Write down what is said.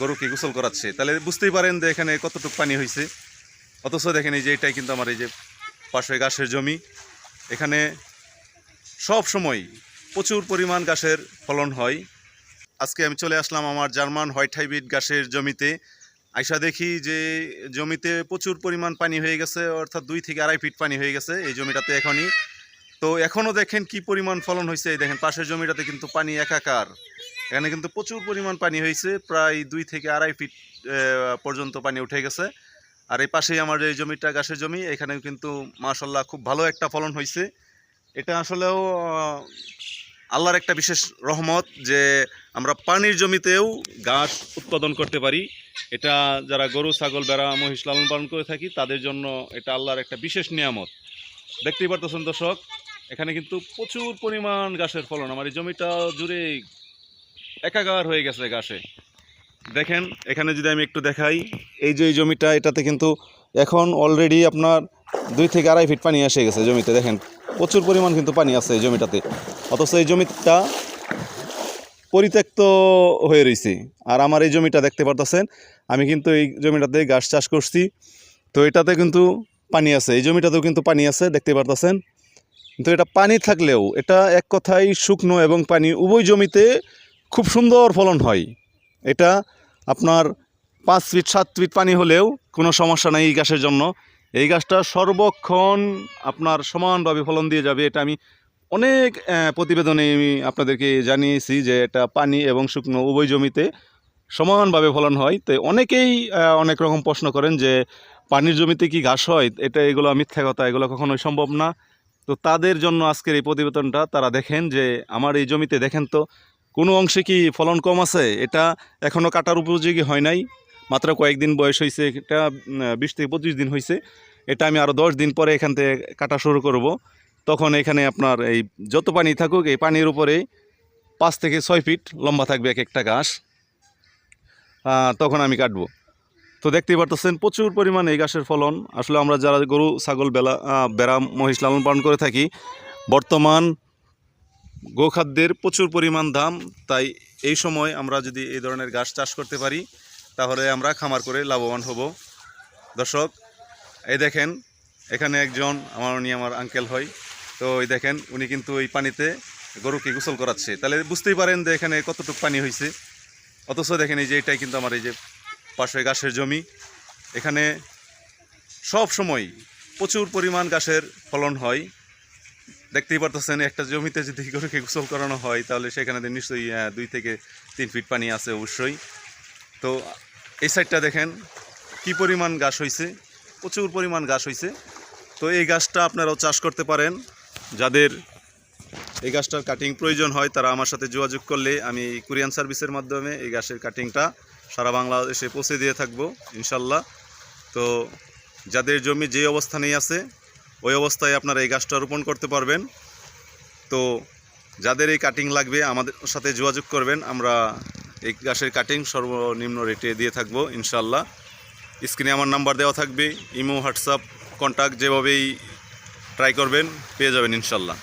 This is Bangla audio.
গরুকে গোসল করাচ্ছে। তাহলে বুঝতেই পারেন যে এখানে কতটুকু পানি হয়েছে অথচ দেখেন এই যে এটাই কিন্তু আমার এই যে পাশে ঘাসের জমি। এখানে সব সময় প্রচুর পরিমাণ গাছের ফলন হয়। আজকে আমি চলে আসলাম আমার জার্মান হোয়াইট হাইব্রিড ঘাসের জমিতে। আইসা দেখি যে জমিতে প্রচুর পরিমাণ পানি হয়ে গেছে, অর্থাৎ দুই থেকে আড়াই ফিট পানি হয়ে গেছে এই জমিটাতে এখনই। তো এখনও দেখেন কি পরিমাণ ফলন হয়েছে এই দেখেন পাশের জমিটাতে কিন্তু পানি একাকার। এখানে কিন্তু প্রচুর পরিমাণ পানি হয়েছে, প্রায় দুই থেকে আড়াই ফিট পর্যন্ত পানি উঠে গেছে। আর এই পাশেই আমার এই জমিটা, গাছের জমি, এখানেও কিন্তু মাশাল্লাহ খুব ভালো একটা ফলন হয়েছে। এটা আসলেও আল্লাহর একটা বিশেষ রহমত যে আমরা পানির জমিতেও ঘাস উৎপাদন করতে পারি। এটা যারা গরু, ছাগল বেড়া মহিষ লালন পালন করে থাকি, তাদের জন্য এটা আল্লাহর একটা বিশেষ নিয়ামত। দেখতেই পারতেছেন দর্শক, এখানে কিন্তু প্রচুর পরিমাণ গাছের ফলন। আমার এই জমিটা জুড়ে একাকার হয়ে গেছে ঘাসে দেখেন, এখানে যদি আমি একটু দেখাই, এই যে এই জমিটা, এটাতে কিন্তু এখন অলরেডি আপনার দুই থেকে আড়াই ফিট পানি এসে গেছে জমিতে, দেখেন। প্রচুর পরিমাণ কিন্তু পানি আছে এই জমিটাতে। অথচ এই জমিটা পরিত্যক্ত হয়ে রয়েছে আর আমার এই জমিটা দেখতে পারতেছেন, আমি কিন্তু এই জমিটাতে গাছ চাষ করছি। তো এটাতে কিন্তু পানি আছে, এই জমিটাতেও কিন্তু পানি আছে, দেখতে পারতেছেন। কিন্তু এটা পানি থাকলেও, এটা এক কথায় শুকনো এবং পানি উভয় জমিতে খুব সুন্দর ফলন হয়। এটা আপনার পাঁচ ফিট, সাত ফিট পানি হলেও কোনো সমস্যা নেই এই গাছের জন্য। এই গাছটা সর্বক্ষণ আপনার সমানভাবে ফলন দিয়ে যাবে, এটা আমি অনেক প্রতিবেদনে আমি আপনাদেরকে জানিয়েছি যে এটা পানি এবং শুকনো উভয় জমিতে সমানভাবে ফলন হয়। তো অনেকেই অনেক রকম প্রশ্ন করেন যে পানির জমিতে কি ঘাস হয়? এটা এগুলো মিথ্যা কথা, এগুলো কখনোই সম্ভব না। তো তাদের জন্য আজকের এই প্রতিবেদনটা তারা দেখেন যে আমার এই জমিতে দেখেন তো কোনো অংশে কি ফলন কম আছে? এটা এখনও কাটার উপযোগী হয় নাই। মাত্র কয়েকদিন বয়স হয়েছে এটা বিশ থেকে পঁচিশ দিন হয়েছে এটা আমি আরও দশ দিন পরে এখান থেকে কাটা শুরু করব। তখন এখানে আপনার এই যত পানি থাকুক, এই পানির উপরে পাঁচ থেকে ছয় ফিট লম্বা থাকবে এক একটা ঘাস। তখন আমি কাটবো। তো দেখতেই পারতেছেন, প্রচুর পরিমাণে এই ঘাসের ফলন। আসলে আমরা যারা গরু, ছাগল, বেলা বেড়া, মহিষ লালন পালন করে থাকি, বর্তমান গোখাদ্যের প্রচুর পরিমাণ দাম, তাই এই সময় আমরা যদি এই ধরনের গাছ চাষ করতে পারি, তাহলে আমরা খামার করে লাভবান হব। দর্শক, এই দেখেন, এখানে একজন আমার উনি আমার আঙ্কেল হয়। তো এই দেখেন, উনি কিন্তু এই পানিতে গরুকে গোসল করাচ্ছে। তাহলে বুঝতেই পারেন যে এখানে কতটুকু পানি হয়েছে অথচ দেখেন এই যে এটাই কিন্তু আমার এই যে পাশে ঘাসের জমি। এখানে সব সময় প্রচুর পরিমাণ গাছের ফলন হয়। দেখতেই পারতেছেন, একটা জমিতে যদি গরুকে গোসল করানো হয়, তাহলে সেখানে নিশ্চয়ই দুই থেকে তিন ফিট পানি আছে অবশ্যই। তো, এই সাইডটা দেখেন, কি পরিমাণ ঘাস হয়েছে প্রচুর পরিমাণ ঘাস হয়েছে তো এই গাছটা আপনারাও চাষ করতে পারেন। যাদের এই গাছটার কাটিং প্রয়োজন হয়, তারা আমার সাথে যোগাযোগ করলে আমি কুরিয়ান সার্ভিসের মাধ্যমে এই গাছের কাটিংটা সারা বাংলাদেশে পৌঁছে দিয়ে থাকব, ইনশাল্লাহ। তো, যাদের জমি যে অবস্থানেই আছে ওই অবস্থায় আপনারা এই গাছটা রোপণ করতে পারবেন। তো যাদের এই কাটিং লাগবে, আমাদের সাথে যোগাযোগ করবেন। আমরা এই গাছের কাটিং সর্বনিম্ন রেটে দিয়ে থাকব ইনশাল্লাহ স্ক্রিনে আমার নাম্বার দেওয়া থাকবে, ইমো, হোয়াটসঅ্যাপ কন্ট্যাক্ট যেভাবেই ট্রাই করবেন, পেয়ে যাবেন ইনশাল্লাহ